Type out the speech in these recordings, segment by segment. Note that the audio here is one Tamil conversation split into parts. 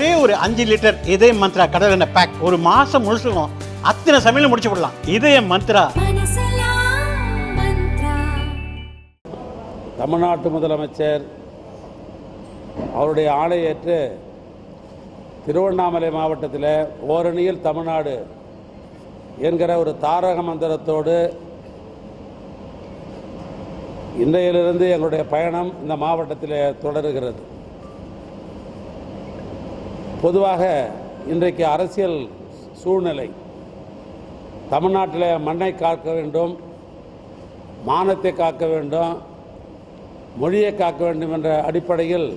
ஒரே ஒரு அஞ்சு லிட்டர் இதய மந்த்ரா கடல் எண்ணெய் பேக் ஒரு மாசம் முழுசுக்கும் அத்தனை சமையலும் முடிச்சு விடலாம். இதய மந்த்ரா. தமிழ்நாட்டு முதலமைச்சர் அவருடைய ஆணையேற்று திருவண்ணாமலை மாவட்டத்தில் ஓரணியில் தமிழ்நாடு என்கிற ஒரு தாரக மந்திரத்தோடு இன்றையிலிருந்து எங்களுடைய பயணம் இந்த மாவட்டத்தில் தொடருகிறது. பொதுவாக இன்றைக்கு அரசியல் சூழ்நிலை. தமிழ்நாட்டில் மண்ணை காக்க வேண்டும் மானத்தை காக்க வேண்டும் மொழியை காக்க வேண்டும் என்ற அடிப்படையில்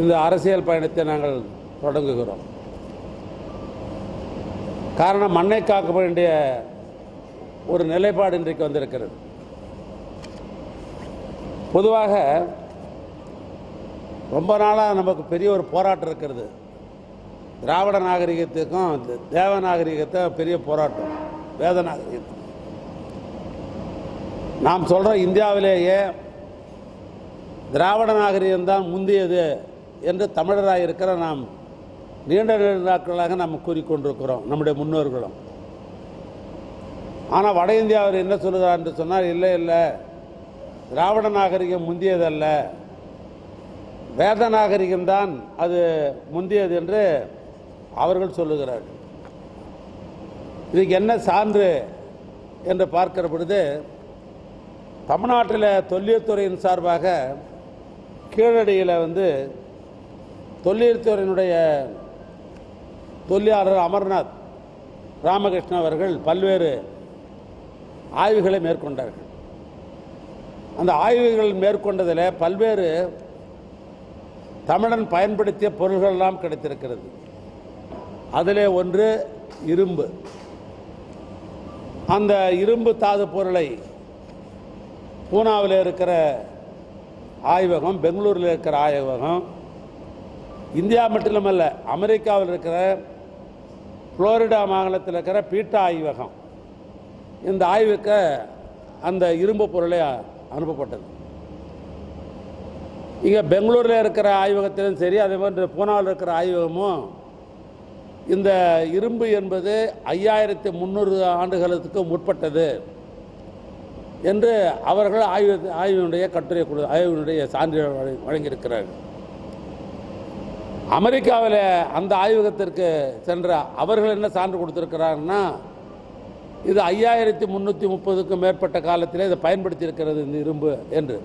இந்த அரசியல் பயணத்தை நாங்கள் தொடங்குகிறோம். காரணம் மண்ணை காக்க வேண்டிய ஒரு நிலைப்பாடு இன்றைக்கு வந்திருக்கிறது. பொதுவாக ரொம்ப நாளாக நமக்கு பெரிய ஒரு போராட்டம் இருக்கிறது. திராவிட நாகரிகத்துக்கும் தேவ நாகரிகத்தை பெரிய போராட்டம். வேத நாகரிகத்துக்கும் நாம் சொல்கிறோம் இந்தியாவிலேயே திராவிட நாகரிகம்தான் முந்தியது என்று தமிழராக இருக்கிற நாம் நீண்ட நீண்ட நாட்களாக நாம் கூறிக்கொண்டிருக்கிறோம் நம்முடைய முன்னோர்களும். ஆனால் வட இந்தியாவில் என்ன சொல்லுகிறார் என்று சொன்னால் இல்லை இல்லை திராவிட நாகரிகம் முந்தியதல்ல. வேத நாகரிகம்தான் அது முந்தியது என்று அவர்கள் சொல்லுகிறார்கள். இதுக்கு என்ன சான்று என்று பார்க்கிற பொழுது தமிழ்நாட்டில் தொல்லியல்துறையின் சார்பாக கீழடியில் வந்து தொல்லியல்துறையினுடைய தொல்லியாளர் அமர்நாத் ராமகிருஷ்ணன் அவர்கள் பல்வேறு ஆய்வுகளை மேற்கொண்டார்கள். அந்த ஆய்வுகள் மேற்கொண்டதில் பல்வேறு தமிழன் பயன்படுத்திய பொருள்கள்லாம் கிடைத்திருக்கிறது. அதிலே ஒன்று இரும்பு. அந்த இரும்பு தாது பொருளை பூனாவில் இருக்கிற ஆய்வகம் பெங்களூரில் இருக்கிற ஆய்வகம் இந்தியா மட்டுமல்ல அமெரிக்காவில் இருக்கிற புளோரிடா மாநிலத்தில் இருக்கிற பீட்டா ஆய்வகம். இந்த ஆய்வுக்கு அந்த இரும்பு பொருளை அனுப்பப்பட்டது. இங்கே பெங்களூரில் இருக்கிற ஆய்வகத்திலும் சரி அதே மாதிரி பூனாவில் இருக்கிற ஆய்வகமும் இந்த இரும்பு என்பது ஐயாயிரத்தி முந்நூறு ஆண்டுகளுக்கு முற்பட்டது என்று அவர்கள் ஆய்வு ஆய்வினுடைய கட்டுரை கொடு ஆய்வினுடைய சான்றிதழ் வழங்கி- வழங்கியிருக்கிறார்கள். அமெரிக்காவில் அந்த ஆய்வகத்திற்கு சென்ற அவர்கள் என்ன சான்று கொடுத்துருக்கிறாங்கன்னா இது ஐயாயிரத்தி முந்நூற்றி முப்பதுக்கும் மேற்பட்ட காலத்தில் இதை பயன்படுத்தி இருக்கிறது இந்த இரும்பு என்று.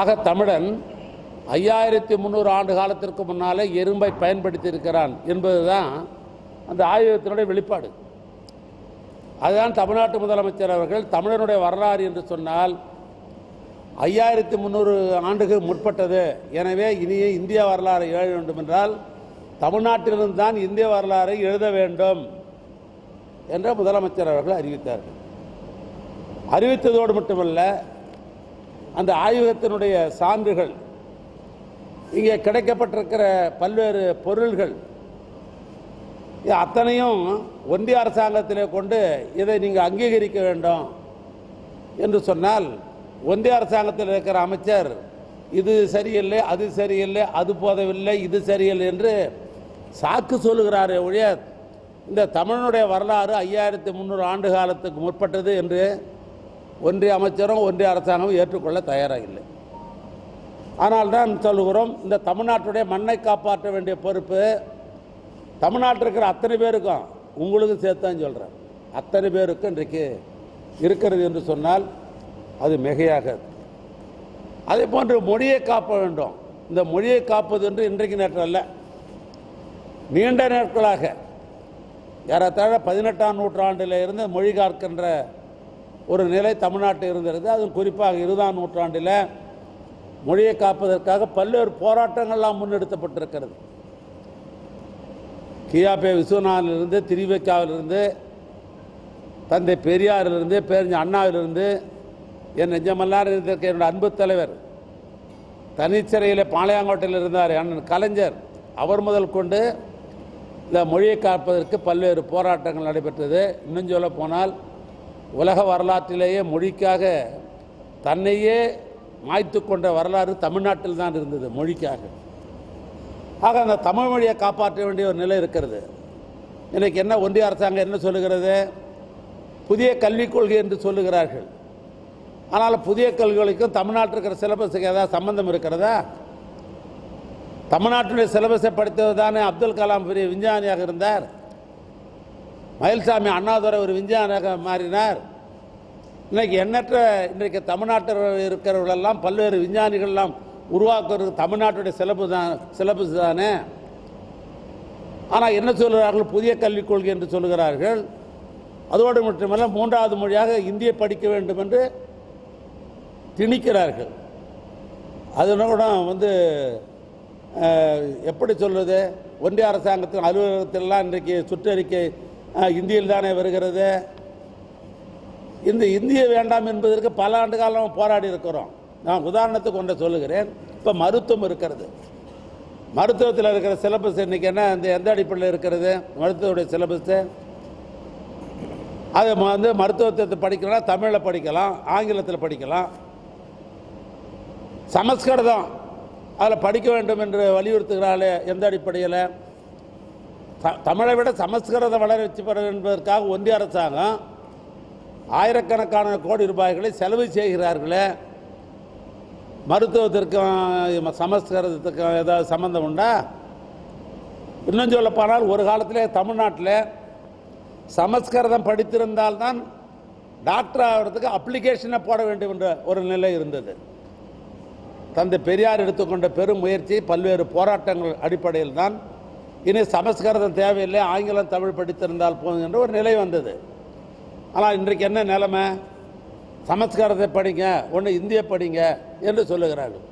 ஆக தமிழன் ஐயாயிரத்தி முந்நூறு ஆண்டு காலத்திற்கு முன்னாலே எறும்பை பயன்படுத்தி இருக்கிறான் என்பதுதான் அந்த ஆய்வகத்தினுடைய வெளிப்பாடு. அதுதான் தமிழ்நாட்டு முதலமைச்சர் அவர்கள் தமிழனுடைய வரலாறு என்று சொன்னால் ஐயாயிரத்தி முந்நூறு ஆண்டுகள் முற்பட்டது. எனவே இனியே இந்திய வரலாறு எழுத வேண்டும் என்றால் தமிழ்நாட்டிலிருந்து தான் இந்திய வரலாறை எழுத வேண்டும் என்ற முதலமைச்சர் அவர்கள் அறிவித்தார்கள். அறிவித்ததோடு மட்டுமல்ல அந்த ஆய்வகத்தினுடைய சான்றுகள் இங்கே கிடைக்கப்பட்டிருக்கிற பல்வேறு பொருள்கள் இது அத்தனையும் ஒன்றிய அரசாங்கத்திலே கொண்டு இதை நீங்கள் அங்கீகரிக்க வேண்டும் என்று சொன்னால் ஒன்றிய அரசாங்கத்தில் இருக்கிற அமைச்சர் இது சரியில்லை அது சரியில்லை அது போதவில்லை இது சரியில்லை என்று சாக்கு சொல்லுகிறாரே ஒழிய இந்த தமிழனுடைய வரலாறு ஐயாயிரத்தி முந்நூறு ஆண்டு காலத்துக்கு முற்பட்டது என்று ஒன்றிய அமைச்சரும் ஒன்றிய அரசாங்கமும் ஏற்றுக்கொள்ள தயாராக இல்லை ஆனால் தான் சொல்கிறோம் இந்த தமிழ்நாட்டுடைய மண்ணை காப்பாற்ற வேண்டிய பொறுப்பு தமிழ்நாட்டில் இருக்கிற அத்தனை பேருக்கும். உங்களுக்கும் சேர்த்துதான் சொல்கிறேன் அத்தனை பேருக்கும் இன்றைக்கு இருக்கிறது என்று சொன்னால் அது மிகையாக அதே போன்று மொழியை காப்ப வேண்டும். இந்த மொழியை காப்பது என்று இன்றைக்கு நேற்று அல்ல நீண்ட நாட்களாக ஏறத்தாழ பதினெட்டாம் நூற்றாண்டில் இருந்து மொழி காக்கின்ற ஒரு நிலை தமிழ்நாட்டில் இருந்திருது அதுவும் குறிப்பாக இருபதாம் நூற்றாண்டில் மொழியை காப்பதற்காக பல்வேறு போராட்டங்கள்லாம் முன்னெடுத்தப்பட்டிருக்கிறது கியாபே விஸ்வநாதிலிருந்து திருவைக்காவிலிருந்து தந்தை பெரியாரிலிருந்து பேரஞ்ச அண்ணாவிலிருந்து என் நெஞ்சமல்லார் இருந்திருக்க என்னோட அன்பு தலைவர் தனிச்சிறையில் பாளையங்கோட்டையில் இருந்தார் அண்ணன் கலைஞர். அவர் முதல் கொண்டு இந்த மொழியை காப்பதற்கு பல்வேறு போராட்டங்கள் நடைபெற்றது. இன்னும் சொல்ல போனால் உலக வரலாற்றிலேயே மொழிக்காக தன்னையே மாய்த்து கொண்ட வரலாறு தமிழ்நாட்டில் தான் இருந்தது மொழிக்காக. ஆக அந்த தமிழ் மொழியை காப்பாற்ற வேண்டிய ஒரு நிலை இருக்கிறது. இன்னைக்கு என்ன ஒன்றிய அரசாங்கம் என்ன சொல்லுகிறது? புதிய கல்விக் கொள்கை என்று சொல்லுகிறார்கள். ஆனால் புதிய கல்விகளுக்கும் தமிழ்நாட்டில் இருக்கிற சிலபஸுக்கு ஏதாவது சம்பந்தம் இருக்கிறதா? தமிழ்நாட்டினுடைய சிலபஸை படித்தவர் தானே அப்துல் கலாம் பெரிய விஞ்ஞானியாக இருந்தார். மயில்சாமி அண்ணாதுரை ஒரு விஞ்ஞானியாக மாறினார். இன்றைக்கி எண்ணற்ற இன்றைக்கு தமிழ்நாட்டில் இருக்கிறவர்களெல்லாம் பல்வேறு விஞ்ஞானிகள்லாம் உருவாக்குறது தமிழ்நாட்டுடைய சிலபு தான் சிலபஸ் தானே? ஆனால் என்ன சொல்கிறார்கள்? புதிய கல்விக் கொள்கை என்று சொல்கிறார்கள். அதோடு மட்டுமல்ல மூன்றாவது மொழியாக இந்திய படிக்க வேண்டும் என்று திணிக்கிறார்கள். அதனோட கூட வந்து எப்படி சொல்வது ஒன்றிய அரசாங்கத்தின் அலுவலகத்திலெல்லாம் இன்றைக்கு சுற்றறிக்கை இந்தியில் தானே வருகிறது. இந்த இந்திய வேண்டாம் என்பதற்கு பல ஆண்டு காலம் போராடி இருக்கிறோம். நான் உதாரணத்துக்கு ஒன்றை சொல்லுகிறேன். இப்போ மருத்துவம் இருக்கிறது. மருத்துவத்தில் இருக்கிற சிலபஸ் இன்னைக்கு என்ன? இந்த எந்த அடிப்படையில் இருக்கிறது? மருத்துவடைய சிலபஸ்ஸு அது வந்து மருத்துவத்தை படிக்கலாம் தமிழில் படிக்கலாம் ஆங்கிலத்தில் படிக்கலாம். சமஸ்கிருதம். அதில் படிக்க வேண்டும் என்று வலியுறுத்துகிறாளே எந்த அடிப்படையில்? தமிழை விட சமஸ்கிருத வளர்ச்சி பெற என்பதற்காக ஒன்றிய அரசாங்கம் ஆயிரக்கணக்கான கோடி ரூபாய்களை செலவு செய்கிறார்களே. மருத்துவத்திற்கும் சமஸ்கிருதத்துக்கும் ஏதாவது சம்மந்தம் உண்டா? இன்னும் சொல்லப்போனால் ஒரு காலத்தில் தமிழ்நாட்டில் சமஸ்கிருதம் படித்திருந்தால்தான் டாக்டர் ஆகிறதுக்கு அப்ளிகேஷனை போட வேண்டும் என்ற ஒரு நிலை இருந்தது. தந்தை பெரியார் எடுத்துக்கொண்ட பெரும் முயற்சி பல்வேறு போராட்டங்கள் அடிப்படையில் தான் இனி சமஸ்கிருதம் தேவையில்லை ஆங்கிலம் தமிழ் படித்திருந்தால் போதும் என்ற ஒரு நிலை வந்தது. ஆனால் இன்றைக்கு என்ன நிலைமை? சமஸ்கிருதத்தை படிங்க ஒன்று இந்திய படிங்க என்று சொல்லுகிறார்கள்.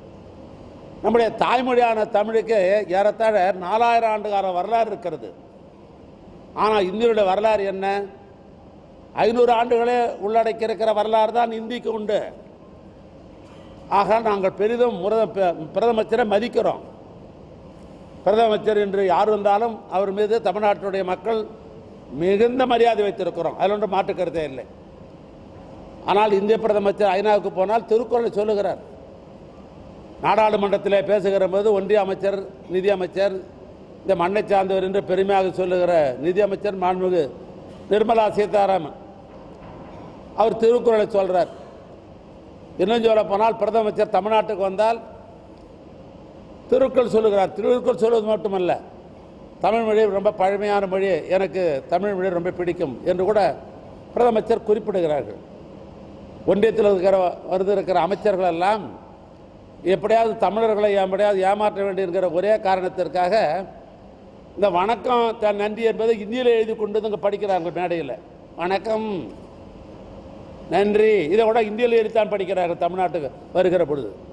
நம்முடைய தாய்மொழியான தமிழுக்கு ஏறத்தாழ நாலாயிரம் ஆண்டுகால வரலாறு இருக்கிறது. ஆனால் இந்தியுடைய வரலாறு என்ன? ஐநூறு ஆண்டுகளே உள்ளடக்கி இருக்கிற வரலாறு தான் இந்திக்கு உண்டு. ஆக நாங்கள் பெரிதும் முர- பிரதமச்சரை மதிக்கிறோம். பிரதமர் என்று யார் வந்தாலும் அவர் மீது தமிழ்நாட்டுடைய மக்கள் மிகுந்த மரியாதை வைத்திருக்கிறோம். அதில் ஒன்றும் மாற்று கருத்தே இல்லை. ஆனால் இந்திய பிரதமர் ஐநாவுக்கு போனால் திருக்குறளை சொல்லுகிறார். நாடாளுமன்றத்தில் பேசுகிற போது ஒன்றிய அமைச்சர் நிதி அமைச்சர் இந்த மண்ணை சார்ந்தவர் என்று பெருமையாக சொல்லுகிற நிதி அமைச்சர் மாண்புமிகு நிர்மலா சீதாராமன். அவர் திருக்குறளை சொல்கிறார் இன்னும் சொல்ல போனால் பிரதமர் தமிழ்நாட்டுக்கு வந்தால் திருக்குறள் சொல்லுகிறார். திருக்குறள் சொல்வது மட்டுமல்ல. தமிழ் மொழி ரொம்ப பழமையான மொழி. எனக்கு தமிழ் மொழி ரொம்ப பிடிக்கும் என்று கூட பிரதமச்சர் குறிப்பிடுகிறார்கள். ஒன்றியத்தில் இருக்கிற வருது இருக்கிற அமைச்சர்கள் எல்லாம் எப்படியாவது தமிழர்களை எப்படியாவது ஏமாற்ற வேண்டியிருக்கிற ஒரே காரணத்திற்காக இந்த வணக்கம் த- நன்றி என்பதை இந்தியில் எழுதி கொண்டு வந்து இங்கே படிக்கிறாங்க மேடையில். வணக்கம். நன்றி. இதை கூட இந்தியில் எழுதித்தான் படிக்கிறார்கள் தமிழ்நாட்டுக்கு வருகிற பொழுது.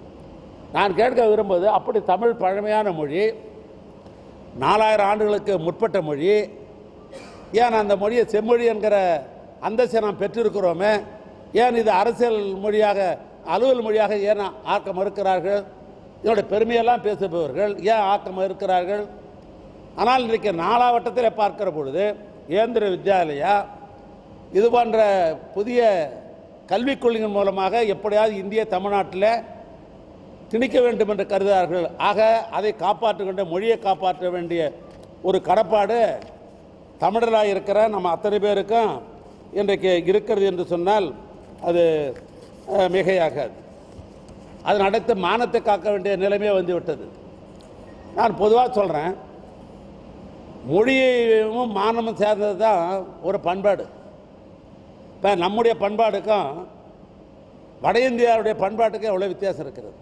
நான் கேட்க விரும்புவது அப்படி தமிழ் பழமையான மொழி நாலாயிரம் ஆண்டுகளுக்கு முற்பட்ட மொழி. ஏன் அந்த மொழியை செம்மொழி என்கிற அந்தஸ்தை நாம் பெற்றிருக்கிறோமே? ஏன் இது அரசியல் மொழியாக அலுவல் மொழியாக ஏன் ஆக்க மறுக்கிறார்கள் இதோட பெருமையெல்லாம் பேசுபவர்கள் ஏன் ஆக்க மறுக்கிறார்கள் ஆனால் இன்றைக்கு நாலாவட்டத்தில் பார்க்கிற பொழுது இயந்திர வித்யாலயா இது போன்ற புதிய கல்விக் கொள்கையின் மூலமாக எப்படியாவது இந்திய தமிழ்நாட்டில் திணிக்க வேண்டும் என்று கருதுகிறார்கள். ஆக அதை காப்பாற்றுகின்ற மொழியை காப்பாற்ற வேண்டிய ஒரு கடப்பாடு தமிழராக இருக்கிற நம்ம அத்தனை பேருக்கும் இன்றைக்கு இருக்கிறது என்று சொன்னால் அது மிகையாகாது. அதன் அடுத்து மானத்தை காக்க வேண்டிய நிலைமையே வந்து விட்டது நான் பொதுவாக சொல்கிறேன் மொழியும் மானமும் சேர்ந்தது தான் ஒரு பண்பாடு. இப்போ நம்முடைய பண்பாடுக்கும் வட இந்தியாவுடைய பண்பாட்டுக்கும் எவ்வளோ வித்தியாசம் இருக்கிறது?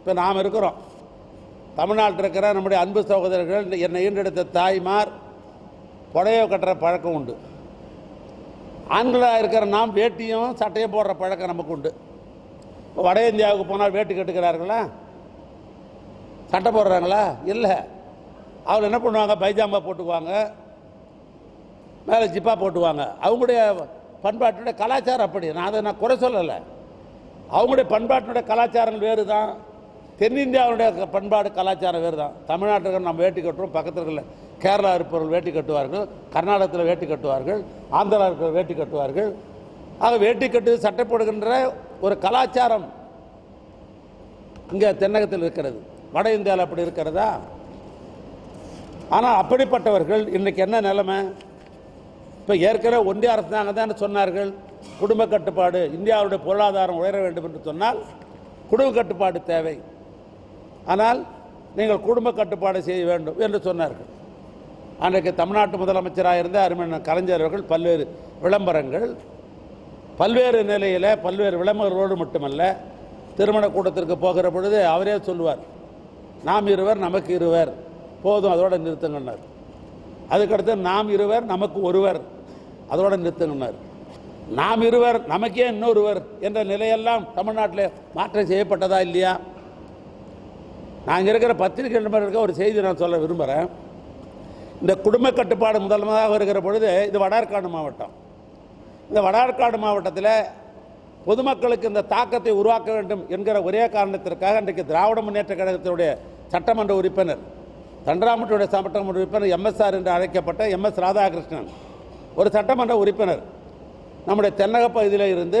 இப்போ நாம் இருக்கிறோம். தமிழ்நாட்டில் இருக்கிற நம்முடைய அன்பு சகோதரர்கள் என்னை ஈண்டெடுத்த தாய்மார் புடவை கட்டுற பழக்கம் உண்டு. ஆண்களாக இருக்கிற நாம் வேட்டியும் சட்டையும் போடுற பழக்கம் நமக்கு உண்டு. இப்போ வட இந்தியாவுக்கு போனால் வேட்டி கட்டுக்கிறார்களா சட்டை போடுறாங்களா? இல்லை. அவங்க என்ன பண்ணுவாங்க? பைஜாமா போட்டுக்குவாங்க. மேலே ஜிப்பா போட்டுவாங்க. அவங்களுடைய பண்பாட்டுடைய கலாச்சாரம் அப்படி. நான் அதை நான் குறை சொல்லலை. அவங்களுடைய பண்பாட்டினுடைய கலாச்சாரங்கள் வேறு தான் தென்னிந்தியாவுடைய பண்பாடு கலாச்சாரம் வேறு தான் தமிழ்நாட்டில் நம்ம வேட்டி கட்டுறோம் பக்கத்தில் இருக்கிற கேரளா இருப்பவர்கள் வேட்டி கட்டுவார்கள் கர்நாடகத்தில் வேட்டி கட்டுவார்கள் ஆந்திரா இருக்கிற வேட்டி கட்டுவார்கள். ஆக வேட்டி கட்டு சட்டை போடுகின்ற ஒரு கலாச்சாரம் இங்கே தென்னகத்தில் இருக்கிறது. வட இந்தியாவில் அப்படி இருக்கிறதா? ஆனால் அப்படிப்பட்டவர்கள் இன்றைக்கு என்ன நிலைமை? இப்போ ஏற்கனவே ஒன்றிய அரசாங்கம் தான் சொன்னார்கள் குடும்ப கட்டுப்பாடு இந்தியாவுடைய பொருளாதாரம் உயர வேண்டும் என்று சொன்னால் குடும்ப கட்டுப்பாடு தேவை. ஆனால் நீங்கள் குடும்ப கட்டுப்பாடு செய்ய வேண்டும் என்று சொன்னார்கள். அன்றைக்கு தமிழ்நாட்டு முதலமைச்சராக இருந்த அருமையான கலைஞர் அவர்கள் பல்வேறு விளம்பரங்கள் பல்வேறு நிலையில் பல்வேறு விளம்பரங்களோடு மட்டுமல்ல திருமண கூட்டத்திற்கு போகிற பொழுது அவரே சொல்லுவார் நாம் இருவர் நமக்கு இருவர் போதும் அதோட நிறுத்துங்கன்னார். அதுக்கடுத்து நாம் இருவர் நமக்கு ஒருவர் அதோட நிறுத்துங்கன்னார். நாம் இருவர் நமக்கே இன்னொருவர் என்ற நிலையெல்லாம் தமிழ்நாட்டில் மாற்றம் செய்யப்பட்டதா இல்லையா? நாங்கள் இருக்கிற பத்திரிகை நண்பர்களுக்கு ஒரு செய்தி நான் சொல்ல விரும்புகிறேன் இந்த குடும்ப கட்டுப்பாடு முதல்வதாக இருக்கிற பொழுது இது வடார்காடு மாவட்டம். இந்த வடார்காடு மாவட்டத்தில் பொதுமக்களுக்கு இந்த தாக்கத்தை உருவாக்க வேண்டும் என்கிற ஒரே காரணத்திற்காக இன்றைக்கு திராவிட முன்னேற்ற கழகத்தினுடைய சட்டமன்ற உறுப்பினர் தண்டராமட்டுடைய சட்டமன்ற உறுப்பினர் எம்எஸ்ஆர் என்று அழைக்கப்பட்ட எம்எஸ் ராதாகிருஷ்ணன் ஒரு சட்டமன்ற உறுப்பினர். நம்முடைய தென்னக பகுதியில் இருந்து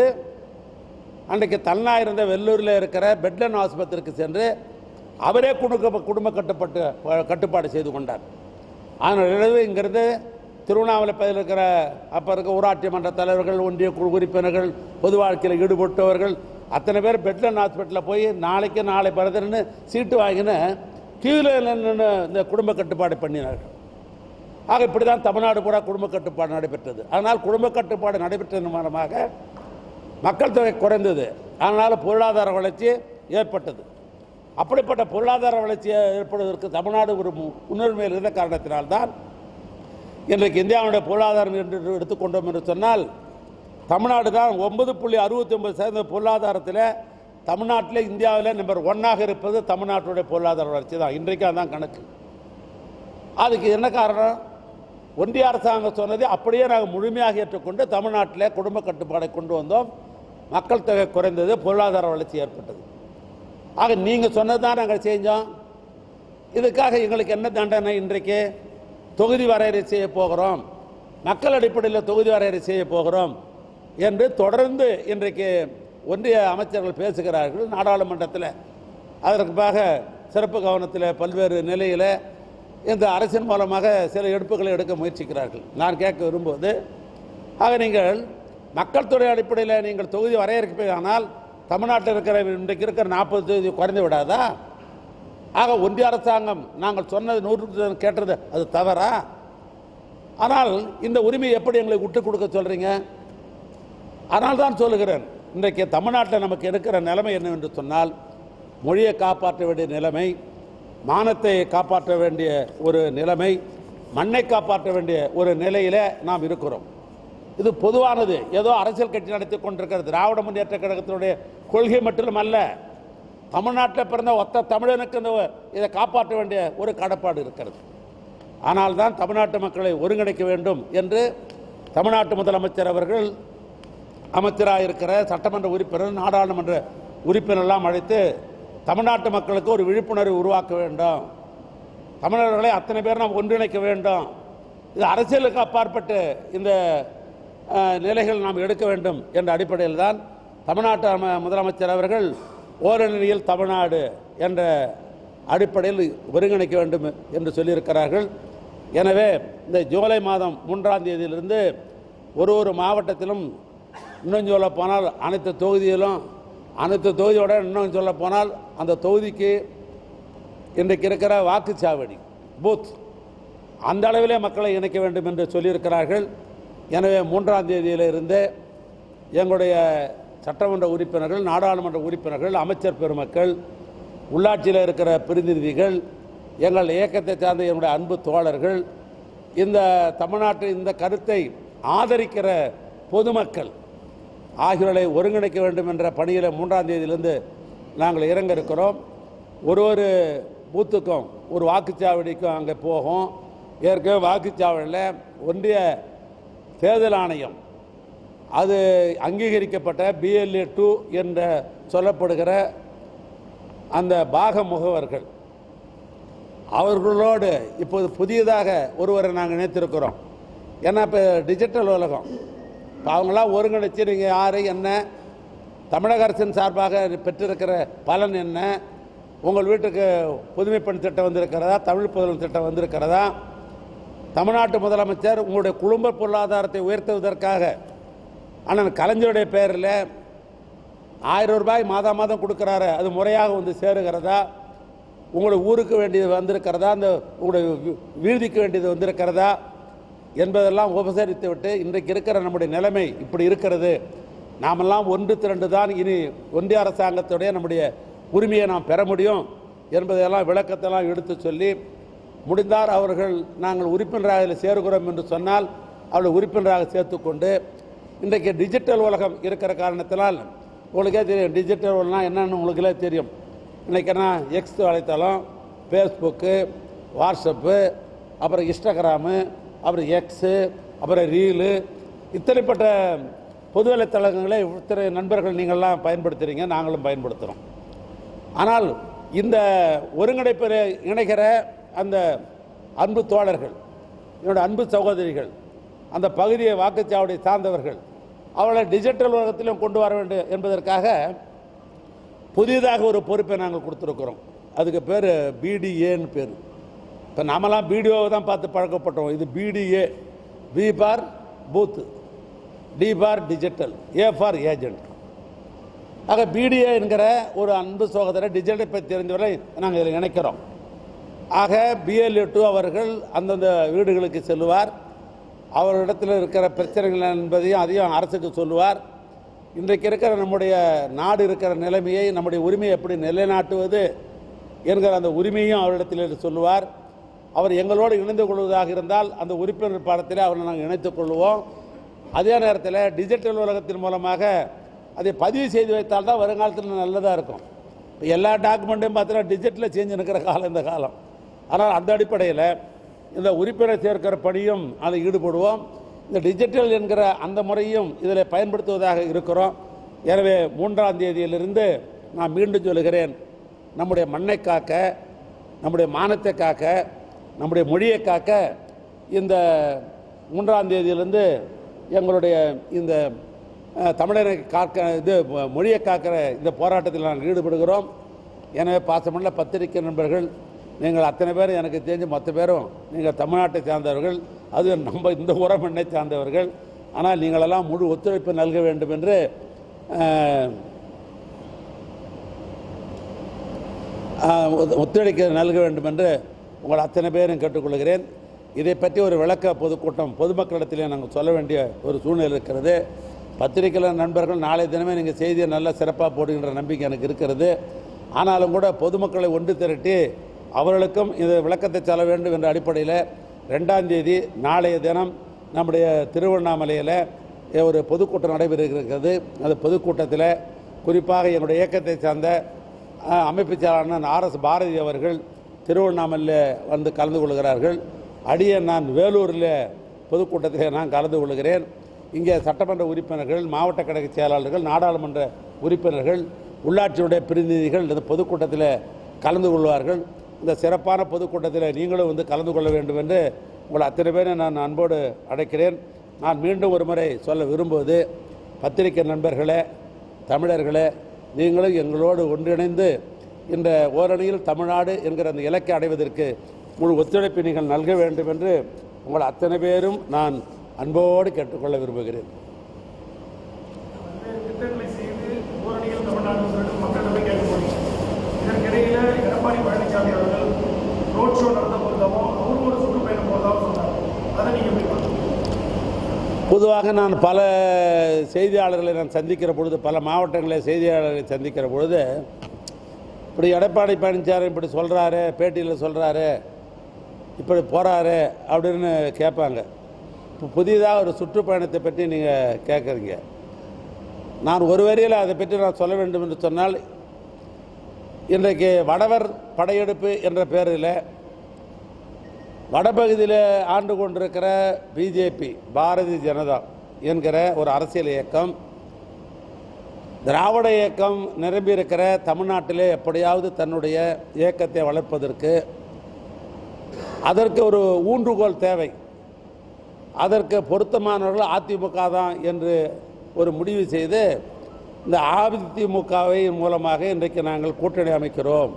அன்றைக்கு தன்னா இருந்த வெள்ளூரில் இருக்கிற பெட்லன் ஆஸ்பத்திரிக்கு சென்று அவரே குடும்ப குடும்ப கட்டுப்பாட்டு கட்டுப்பாடு செய்து கொண்டார். அதனால் இங்கிருந்து திருவண்ணாமலை பகுதியில் இருக்கிற அப்போ இருக்க ஊராட்சி மன்ற தலைவர்கள் ஒன்றிய குழு உறுப்பினர்கள் பொது வாழ்க்கையில் ஈடுபட்டவர்கள் அத்தனை பேர் பெட்லன் ஹாஸ்பிட்டலில் போய் நாளைக்கு நாளை பிறந்தன்னு சீட்டு வாங்கின கீழே நின்று இந்த குடும்ப கட்டுப்பாடு பண்ணினார்கள். ஆக இப்படி தான் தமிழ்நாடு பூரா குடும்ப கட்டுப்பாடு நடைபெற்றது. அதனால் குடும்ப கட்டுப்பாடு நடைபெற்றதன் மூலமாக மக்கள் தொகை குறைந்தது. அதனால் பொருளாதார வளர்ச்சி ஏற்பட்டது. அப்படிப்பட்ட பொருளாதார வளர்ச்சியை ஏற்படுவதற்கு தமிழ்நாடு ஒரு முன்னுரிமையில் இருந்த காரணத்தினால்தான் இன்றைக்கு இந்தியாவுடைய பொருளாதாரம் என்று எடுத்துக்கொண்டோம் என்று சொன்னால் தமிழ்நாடு தான் ஒன்பது புள்ளி அறுபத்தி ஒன்பது சதவீத பொருளாதாரத்தில் தமிழ்நாட்டில் இந்தியாவில் நம்பர் ஒன்னாக இருப்பது தமிழ்நாட்டுடைய பொருளாதார வளர்ச்சி தான். இன்றைக்கு அதான் கணக்கு. அதுக்கு என்ன காரணம்? ஒன்றிய அரசாங்கம் சொன்னதை அப்படியே நாங்கள் முழுமையாக ஏற்றுக்கொண்டு தமிழ்நாட்டில் குடும்ப கட்டுப்பாடை கொண்டு வந்தோம். மக்கள் தொகை குறைந்தது பொருளாதார வளர்ச்சி ஏற்பட்டது. ஆக நீங்கள் சொன்னது தான் நாங்கள் செஞ்சோம். இதுக்காக எங்களுக்கு என்ன தண்டனை இன்றைக்கு? தொகுதி வரையறை செய்ய போகிறோம். மக்கள் அடிப்படையில் தொகுதி வரையறை செய்ய போகிறோம் என்று தொடர்ந்து இன்றைக்கு ஒன்றிய அமைச்சர்கள் பேசுகிறார்கள் நாடாளுமன்றத்தில். அதற்காக சிறப்பு கவனத்தில் பல்வேறு நிலையில் இந்த அரசின் மூலமாக சில எடுப்புகளை எடுக்க முயற்சிக்கிறார்கள். நான் கேட்க விரும்புவது ஆக நீங்கள் மக்கள் தொகை அடிப்படையில் நீங்கள் தொகுதி வரையறுப்பீர்கள் தமிழ்நாட்டில் இருக்கிற இன்றைக்கு இருக்கிற நாற்பது தொகுதி குறைந்து விடாதா? ஆக ஒன்றிய அரசாங்கம் நாங்கள் சொன்னது நூறு கேட்டது அது தவறா? ஆனால் இந்த உரிமையை எப்படி எங்களுக்கு விட்டு கொடுக்க சொல்கிறீங்க ஆனால் தான் சொல்லுகிறேன் இன்றைக்கு தமிழ்நாட்டில் நமக்கு இருக்கிற நிலைமை என்னவென்று சொன்னால் மொழியை காப்பாற்ற வேண்டிய நிலைமை மானத்தை காப்பாற்ற வேண்டிய ஒரு நிலைமை மண்ணை காப்பாற்ற வேண்டிய ஒரு நிலையில் நாம் இருக்கிறோம். இது பொதுவானது. ஏதோ அரசியல் கட்சி நடத்தி கொண்டிருக்கிற திராவிட முன்னேற்ற கழகத்தினுடைய கொள்கை மட்டும் அல்ல தமிழ்நாட்டில் பிறந்த ஒத்த தமிழனுக்கு இந்த இதை காப்பாற்ற வேண்டிய ஒரு கடப்பாடு இருக்கிறது. ஆனால் தான் தமிழ்நாட்டு மக்களை ஒருங்கிணைக்க வேண்டும் என்று தமிழ்நாட்டு முதலமைச்சர் அவர்கள் அமைச்சராக இருக்கிற சட்டமன்ற உறுப்பினர் நாடாளுமன்ற உறுப்பினரெல்லாம் அழைத்து தமிழ்நாட்டு மக்களுக்கு ஒரு விழிப்புணர்வு உருவாக்க வேண்டும். தமிழர்களை அத்தனை பேர் நாம் ஒன்றிணைக்க வேண்டும். இது அரசியலுக்கு அப்பாற்பட்டு இந்த நிலைகள் நாம் எடுக்க வேண்டும் என்ற அடிப்படையில் தான் தமிழ்நாட்டு முதலமைச்சர் அவர்கள் ஓரணியில் தமிழ்நாடு என்ற அடிப்படையில் ஒருங்கிணைக்க வேண்டும் என்று சொல்லியிருக்கிறார்கள். எனவே இந்த ஜூலை மாதம் மூன்றாம் தேதியிலிருந்து ஒரு ஒரு மாவட்டத்திலும் இன்னும் சொல்ல போனால் அனைத்து தொகுதியிலும் அனைத்து தொகுதியோட இன்னும் சொல்ல போனால் அந்த தொகுதிக்கு இன்றைக்கு இருக்கிற வாக்குச்சாவடி பூத். அந்த அளவிலே மக்களை இணைக்க வேண்டும் என்று சொல்லியிருக்கிறார்கள். எனவே மூன்றாம் தேதியிலிருந்து எங்களுடைய சட்டமன்ற உறுப்பினர்கள் நாடாளுமன்ற உறுப்பினர்கள் அமைச்சர் பெருமக்கள் உள்ளாட்சியில் இருக்கிற பிரதிநிதிகள் எங்கள் இயக்கத்தை சார்ந்த என்னுடைய அன்பு தோழர்கள் இந்த தமிழ்நாட்டில் இந்த கருத்தை ஆதரிக்கிற பொதுமக்கள் ஆகியோரை ஒருங்கிணைக்க வேண்டும் என்ற பணியில் மூன்றாம் தேதியிலிருந்து நாங்கள் இறங்க இருக்கிறோம் ஒரு ஒரு பூத்துக்கும் ஒரு வாக்குச்சாவடிக்கும் அங்கே போகும். ஏற்கனவே வாக்குச்சாவடியில் ஒன்றிய தேர்தல் ஆணையம். அது அங்கீகரிக்கப்பட்ட பிஎல்ஏ டூ என்ற சொல்லப்படுகிற அந்த பாக முகவர்கள். அவர்களோடு இப்போது புதியதாக ஒருவரை நாங்கள் இணைத்திருக்கிறோம். ஏன்னா இப்போ டிஜிட்டல் உலகம். இப்போ அவங்களாம் ஒருங்கிணைச்சு நீங்கள் யார் என்ன தமிழக அரசின் சார்பாக பெற்றிருக்கிற பலன் என்ன உங்கள் வீட்டுக்கு புதுமை பெண் திட்டம் வந்திருக்கிறதா தமிழ் புதல் திட்டம் வந்திருக்கிறதா தமிழ்நாட்டு முதலமைச்சர் உங்களுடைய குடும்ப பொருளாதாரத்தை உயர்த்துவதற்காக அண்ணன் கலைஞருடைய பேரில் ஆயிரம் ரூபாய் மாதம் மாதம் கொடுக்குறாரு. அது முறையாக வந்து சேருகிறதா? உங்களுடைய ஊருக்கு வேண்டியது வந்திருக்கிறதா? அந்த உங்களுடைய வீதிக்கு வேண்டியது வந்திருக்கிறதா? என்பதெல்லாம் உபசரித்து விட்டு இன்றைக்கு இருக்கிற நம்முடைய நிலைமை இப்படி இருக்கிறது. நாமெல்லாம் ஒன்று திரண்டு தான் இனி ஒன்றிய அரசாங்கத்துடைய நம்முடைய உரிமையை நாம் பெற முடியும் என்பதையெல்லாம் விளக்கத்தெல்லாம் எடுத்து சொல்லி முடிந்தார் அவர்கள் நாங்கள் உறுப்பினராக இதில் சேருகிறோம் என்று சொன்னால் அவளை உறுப்பினராக சேர்த்துக்கொண்டு இன்றைக்கு டிஜிட்டல் உலகம் இருக்கிற காரணத்தினால் உங்களுக்கே தெரியும் டிஜிட்டல் உலகம்னா என்னன்னு உங்களுக்கே தெரியும். இன்றைக்கி எக்ஸ் வலைத்தளம் ஃபேஸ்புக்கு வாட்ஸ்அப்பு அப்புறம் இன்ஸ்டாகிராமு அப்புறம் எக்ஸு அப்புறம் ரீலு இத்தனைப்பட்ட பொது வலைத்தளங்களை இத்தனை நண்பர்கள் நீங்கள்லாம் பயன்படுத்துகிறீங்க நாங்களும் பயன்படுத்துகிறோம் ஆனால் இந்த ஒருங்கிணைப்பில் இணைகிற அந்த அன்பு தோழர்கள் என்னோடய அன்பு சகோதரிகள் அந்த பகுதியை வாக்குச்சாவடி சார்ந்தவர்கள் அவளை டிஜிட்டல் உலகத்திலும் கொண்டு வர வேண்டும் என்பதற்காக புதிதாக ஒரு பொறுப்பை நாங்கள் கொடுத்துருக்குறோம். அதுக்கு பேர் பிடிஏன்னு பேர். இப்போ நாமெல்லாம் பிடிஓவை தான் பார்த்து பழக்கப்பட்டோம். இது BDA B for booth D for digital A for agent ஆக பிடிஏ என்கிற ஒரு அன்பு சோகத்தில் டிஜிட்டல் பற்றி தெரிஞ்சவரை நாங்கள் இதில் இணைக்கிறோம். ஆக பிஎல்ஏ டூ அவர்கள் அந்தந்த வீடுகளுக்கு செல்லுவார். அவர்களிடத்தில் இருக்கிற பிரச்சனைகள் என்பதையும் அதையும் அரசுக்கு சொல்லுவார். இன்றைக்கு இருக்கிற நம்முடைய நாடு இருக்கிற நிலைமையை நம்முடைய உரிமையை எப்படி நிலைநாட்டுவது என்கிற அந்த உரிமையும் அவரிடத்தில் சொல்லுவார். அவர் எங்களோடு இணைந்து கொள்வதாக இருந்தால் அந்த உறுப்பினர் பாடத்தில் அவரை நாங்கள் இணைத்துக் கொள்வோம். அதே நேரத்தில் டிஜிட்டல் உலகத்தின் மூலமாக அதை பதிவு செய்து வைத்தால் தான் வருங்காலத்தில் நல்லதாக இருக்கும். இப்போ எல்லா டாக்குமெண்ட்டையும் பார்த்தீங்கன்னா டிஜிட்டலில் செஞ்சு நிற்கிற காலம் இந்த காலம். ஆனால் அந்த அடிப்படையில் இந்த உறுப்பினர் சேர்க்கிற பணியும் அதை ஈடுபடுவோம். இந்த டிஜிட்டல் என்கிற அந்த முறையும் இதில் பயன்படுத்துவதாக இருக்கிறோம். எனவே மூன்றாம் தேதியிலிருந்து நான் மீண்டும் சொல்லுகிறேன். நம்முடைய மண்ணை காக்க நம்முடைய மானத்தை காக்க நம்முடைய மொழியை காக்க இந்த மூன்றாம் தேதியிலிருந்து எங்களுடைய இந்த தமிழரை காக்க இது மொழியை காக்கிற இந்த போராட்டத்தில் நாங்கள் ஈடுபடுகிறோம். எனவே பாசமல்ல பத்திரிகை நண்பர்கள் நீங்கள் அத்தனை பேரும் எனக்கு தெரிஞ்சு மற்ற பேரும் நீங்கள் தமிழ்நாட்டை சார்ந்தவர்கள் அது நம்ம இந்த உரமண்ணை சார்ந்தவர்கள். ஆனால் நீங்களெல்லாம் முழு ஒத்துழைப்பு நல்க வேண்டும் என்று ஒத்துழைக்க நல்க வேண்டும் என்று உங்கள் அத்தனை பேரும் கேட்டுக்கொள்கிறேன். இதை பற்றி ஒரு விளக்க பொதுக்கூட்டம் பொதுமக்களிடத்திலே நாங்கள் சொல்ல வேண்டிய ஒரு சூழ்நிலை இருக்கிறது. பத்திரிகையாளர் நண்பர்கள் நாளை தினமே நீங்கள் செய்தியை நல்லா சிறப்பாக போடுகின்ற நம்பிக்கை எனக்கு இருக்கிறது. ஆனாலும் கூட பொதுமக்களை ஒன்று திரட்டி அவர்களுக்கும் இந்த விளக்கத்தை சொல்ல வேண்டும் என்ற அடிப்படையில் ரெண்டாம் தேதி நாளைய தினம் நம்முடைய திருவண்ணாமலையில் ஒரு பொதுக்கூட்டம் நடைபெறுகிறது. அந்த பொதுக்கூட்டத்தில் குறிப்பாக என்னுடைய இயக்கத்தை சார்ந்த அமைப்பு செயலாளர் ஆர்எஸ் பாரதி அவர்கள் திருவண்ணாமலையில் வந்து கலந்து கொள்கிறார்கள். அடிய நான் வேலூரில் பொதுக்கூட்டத்தில் நான் கலந்து கொள்கிறேன். இங்கே சட்டமன்ற உறுப்பினர்கள் மாவட்ட கழக செயலாளர்கள் நாடாளுமன்ற உறுப்பினர்கள் உள்ளாட்சியுடைய பிரதிநிதிகள் இந்த பொதுக்கூட்டத்தில் கலந்து கொள்வார்கள். இந்த சிறப்பான பொதுக்கூட்டத்தில் நீங்களும் வந்து கலந்து கொள்ள வேண்டும் என்று உங்கள் அத்தனை பேரை நான் அன்போடு அழைக்கிறேன். நான் மீண்டும் ஒரு முறை சொல்ல விரும்புவது பத்திரிகை நண்பர்களே தமிழர்களே நீங்களும் எங்களோடு ஒன்றிணைந்து இந்த ஓரணியில் தமிழ்நாடு என்கிற அந்த இலக்கை அடைவதற்கு முழு ஒத்துழைப்பை நீங்கள் நல்க வேண்டும் என்று உங்கள் அத்தனை பேரும் நான் அன்போடு கேட்டுக்கொள்ள விரும்புகிறேன் பல்வேறு திட்டங்களை செய்து ஓரணியில் தமிழ்நாடு சொல்லிட்டு மக்களிடம் கேட்க போறீங்க இதற்கிடையில எடப்பாடி பழனிசாமி அவர்கள் ரோட் ஷோ நடந்த போதாவும் அவரும் ஒரு சுற்றுப்பயணம் போதாவும் சொன்னார் அதை நீங்க எப்படி பார்க்கறீங்க பொதுவாக நான் பல செய்தியாளர்களை நான் சந்திக்கிற பொழுது பல மாவட்டங்களை செய்தியாளர்களை சந்திக்கிற பொழுது இப்படி எடப்பாடி பழனிசாமி இப்படி சொல்கிறாரு பேட்டியில் சொல்கிறாரு இப்படி போகிறாரு அப்படின்னு கேட்பாங்க. இப்போ புதிதாக ஒரு சுற்றுப்பயணத்தை பற்றி நீங்கள் கேட்குறீங்க. நான் ஒரு வரியில் அதை பற்றி நான் சொல்ல வேண்டும் என்று சொன்னால் இன்றைக்கு வடவர் படையெடுப்பு என்ற பெயரில் வடபகுதியில் ஆண்டு கொண்டிருக்கிற பிஜேபி பாரதிய ஜனதா என்கிற ஒரு அரசியல் இயக்கம் திராவிட இயக்கம் நிரம்பியிருக்கிற தமிழ்நாட்டிலே எப்படியாவது தன்னுடைய இயக்கத்தை வளர்ப்பதற்கு அதற்கு ஒரு ஊன்றுகோல் தேவை. அதற்கு பொருத்தமானவர்கள் அதிமுக தான் என்று ஒரு முடிவு செய்து இந்த அதிமுகவை மூலமாக இன்றைக்கு நாங்கள் கூட்டணி அமைக்கிறோம்.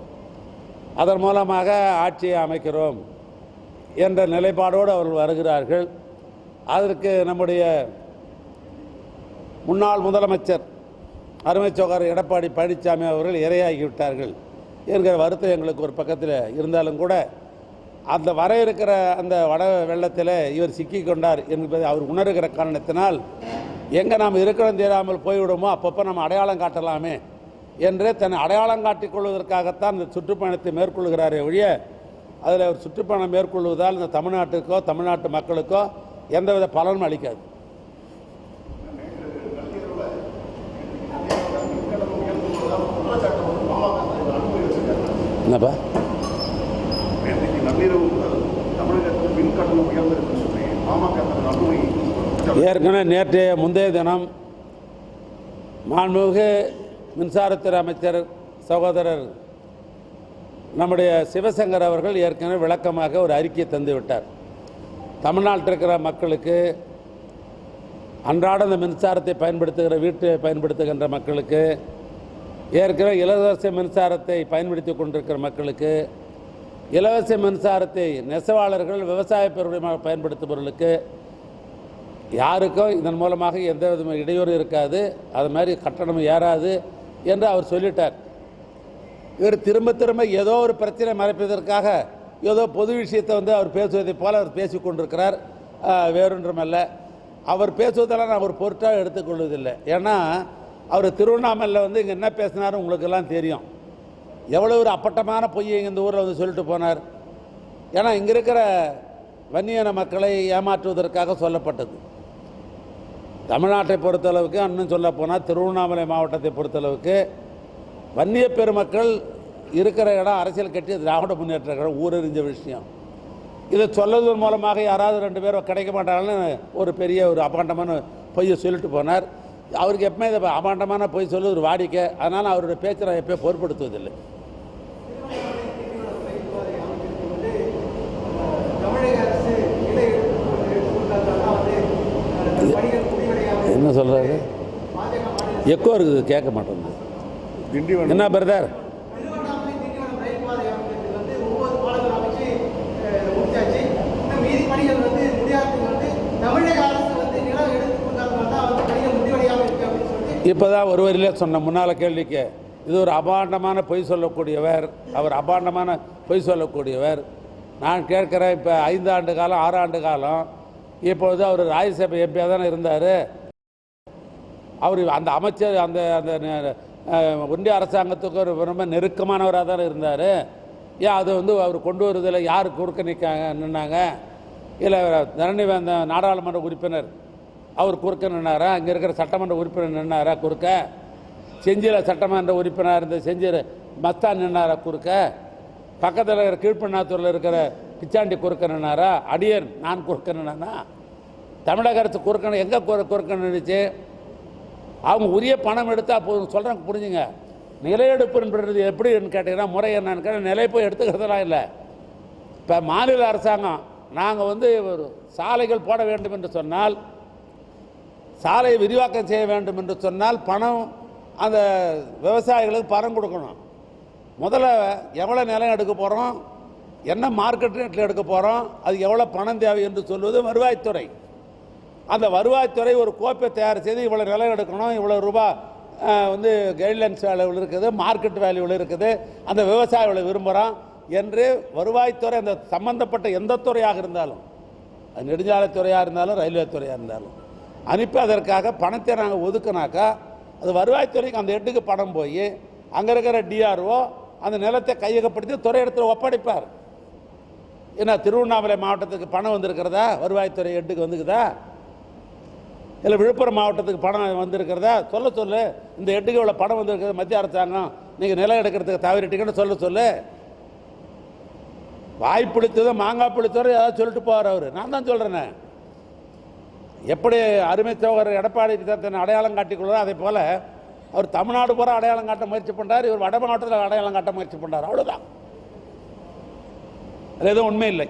அதன் மூலமாக ஆட்சியை அமைக்கிறோம். என்ற நிலைப்பாடோடு அவர்கள் வருகிறார்கள். அதற்கு நம்முடைய முன்னாள் முதலமைச்சர் அருமை சோகார் எடப்பாடி பழனிசாமி அவர்கள் இரையாகிவிட்டார்கள் என்கிற வருத்தம் எங்களுக்கு ஒரு பக்கத்தில் இருந்தாலும் கூட அந்த வர இருக்கிற அந்த வட வெள்ளத்தில் இவர் சிக்கிக்கொண்டார் என்பதை அவர் உணர்கிற காரணத்தினால் எங்கே நாம் இருக்கிறோம் தெரியாமல் போய்விடுமோ அப்பப்போ நம்ம அடையாளம் காட்டலாமே என்று தன்னை அடையாளம் காட்டிக் கொள்வதற்காகத்தான் இந்த சுற்றுப்பயணத்தை மேற்கொள்கிறாரே ஒழிய அதில் ஒரு சுற்றுப்பயணம் மேற்கொள்வதால் இந்த தமிழ்நாட்டுக்கோ தமிழ்நாட்டு மக்களுக்கோ எந்தவித பலனும் அளிக்காது. என்னப்பா? ஏற்கனவே நேற்றைய முந்தைய தினம் மாண்புமிகு மின்சாரத்துறை அமைச்சர் சகோதரர் நம்முடைய சிவசங்கர் அவர்கள் ஏற்கனவே விளக்கமாக ஒரு அறிக்கை தந்து விட்டார். தமிழ்நாட்டில் இருக்கிற மக்களுக்கு அன்றாட இந்த மின்சாரத்தை பயன்படுத்துகிற வீட்டை பயன்படுத்துகின்ற மக்களுக்கு ஏற்கனவே இலவச மின்சாரத்தை பயன்படுத்தி கொண்டிருக்கிற மக்களுக்கு இலவச மின்சாரத்தை நெசவாளர்கள் விவசாய பெருமையாக பயன்படுத்துபவர்களுக்கு யாருக்கும் இதன் மூலமாக எந்த விதமான இடையூறு இருக்காது அது மாதிரி கட்டணம் ஏறாது என்று அவர் சொல்லிட்டார். இவர் திரும்ப திரும்ப ஏதோ ஒரு பிரச்சனை மறைப்பதற்காக ஏதோ பொது விஷயத்தை வந்து அவர் பேசுவதைப் போல அவர் பேசி கொண்டிருக்கிறார். வேறொன்றுமல்ல. அவர் பேசுவதெல்லாம் நான் ஒரு பொருட்டாக எடுத்துக்கொள்வதில்லை ஏன்னா அவர் திருவண்ணாமலையில் வந்து இங்கே என்ன பேசினார் உங்களுக்கெல்லாம் தெரியும். எவ்வளோ ஒரு அப்பட்டமான பொய்யை இந்த ஊரில் வந்து சொல்லிட்டு போனார். ஏன்னா இங்கே இருக்கிற வன்னியன மக்களை ஏமாற்றுவதற்காக சொல்லப்பட்டது. தமிழ்நாட்டை பொறுத்தளவுக்கு இன்னும் சொல்ல போனால் திருவண்ணாமலை மாவட்டத்தை பொறுத்தளவுக்கு வன்னிய பெருமக்கள் இருக்கிற இடம் அரசியல் கட்சி திராவிட முன்னேற்ற கழகம் ஊரறிஞ்ச விஷயம். இதை சொல்வதன் மூலமாக யாராவது ரெண்டு பேரும் கிடைக்க மாட்டாங்கன்னு ஒரு பெரிய ஒரு அபாண்டமான பொய்யை சொல்லிட்டு போனார். அவருக்கு எப்பவுமே இதை அபாண்டமான பொய் சொல்ல ஒரு வாடிக்கை. அதனால் அவருடைய பேச்சை நான் எப்பயும் பொருட்படுத்துவதில்லை. என்ன சொல்கிறாரு எக்கோ இருக்குது கேட்க மாட்டேங்குது திண்டிவனம் என்ன பிரதர்? இப்போ தான் ஒரு வரியிலே சொன்ன முன்னால் கேள்விக்கு இது ஒரு அபாண்டமான பொய் சொல்லக்கூடியவர் அவர் அபாண்டமான பொய் சொல்லக்கூடியவர். நான் கேட்குறேன் இப்போ ஐந்து ஆண்டு காலம் ஆறு ஆண்டு காலம் இப்பொழுது அவர் ராஜ்யசபை எம்பியாக தானே இருந்தார். அவர் அந்த அமைச்சர் அந்த அந்த ஒன்றிய அரசாங்கத்துக்கு ஒரு ரொம்ப நெருக்கமானவராக தான் இருந்தார். ஏன் அது வந்து அவர் கொண்டு வருவதில் யார் குறுக்க நிற்காங்க நின்னாங்க? இல்லை தரணி அந்த நாடாளுமன்ற உறுப்பினர் அவர் குறுக்க நின்னாரா? அங்கே இருக்கிற சட்டமன்ற உறுப்பினர் நின்னாரா குறுக்க செஞ்சியில் சட்டமன்ற உறுப்பினர் இருந்த செஞ்சியில் மஸ்தான் நின்னாரா குறுக்க பக்கத்தில் இருக்கிற கீழ்பண்ணாத்தூரில் இருக்கிற பிச்சாண்டி குறுக்க நின்னாரா? அடியர் நான் குறுக்க நின்னா தமிழக அரசு குறுக்கணும் எங்கே குறு குறுக்க நின்றுச்சு அவங்க உரிய பணம் எடுத்தால் போதும். சொல்கிறாங்க புரிஞ்சுங்க. நிலையெடுப்புன்றது எப்படின்னு கேட்டிங்கன்னா முறை என்னன்னு கேட்டால் நிலை போய் எடுத்துக்கிறதெல்லாம் இல்லை. இப்போ மாநில அரசாங்கம் நாங்கள் வந்து ஒரு சாலைகள் போட வேண்டும் என்று சொன்னால் சாலையை விரிவாக்கம் செய்ய வேண்டும் என்று சொன்னால் பணம் அந்த விவசாயிகளுக்கு பணம் கொடுக்கணும். முதல்ல எவ்வளோ நிலம் எடுக்க போகிறோம் என்ன மார்க்கெட் ரேட்டில் எடுக்க போகிறோம் அது எவ்வளோ பணம் தேவை என்று சொல்வது வருவாய்த்துறை. அந்த வருவாய்த்துறை ஒரு கோப்பை தயார் செய்து இவ்வளோ நிலம் எடுக்கணும் இவ்வளோ ரூபா வந்து கைட்லைன்ஸ் வேல்யூவில் இருக்குது மார்க்கெட் வேல்யூவில் இருக்குது அந்த விவசாய விலை விரும்புகிறோம் என்று வருவாய்த்துறை அந்த சம்பந்தப்பட்ட எந்த துறையாக இருந்தாலும் அது நெடுஞ்சாலைத்துறையாக இருந்தாலும் ரயில்வே துறையாக இருந்தாலும் அனுப்பி அதற்காக பணத்தை நாங்கள் ஒதுக்குனாக்கா அது வருவாய்த்துறைக்கு அந்த எட்டுக்கு பணம் போய் அங்கே இருக்கிற டிஆர்ஓ அந்த நிலத்தை கையகப்படுத்தி துறை இடத்துல ஒப்படைப்பார். ஏன்னா திருவண்ணாமலை மாவட்டத்துக்கு பணம் வந்திருக்கிறதா? வருவாய்த்துறை எட்டுக்கு வந்துக்குதா? இல்லை விழுப்புரம் மாவட்டத்துக்கு பணம் வந்திருக்கிறதா? சொல்ல சொல்லு. இந்த எட்டுக்கு இவ்வளோ பணம் வந்திருக்கிறது மத்திய அரசாங்கம். நீங்கள் நிலம் எடுக்கிறதுக்கு தவறிட்டீங்கன்னு சொல்ல சொல்லு. வாய் மாங்காய் பிடித்ததோ ஏதாவது சொல்லிட்டு போவார் அவர். நான் தான் சொல்கிறேனே எப்படி அருமை சோகர் எடப்பாடி தன்னை அடையாளம் காட்டிக்கொள்வார் அதே போல் அவர் தமிழ்நாடு பூரா அடையாளம் காட்ட முயற்சி பண்ணுறார் இவர் வட மாவட்டத்தில் அடையாளம் காட்ட முயற்சி பண்ணுறார் அவ்வளோதான் அது எதுவும் உண்மை இல்லை.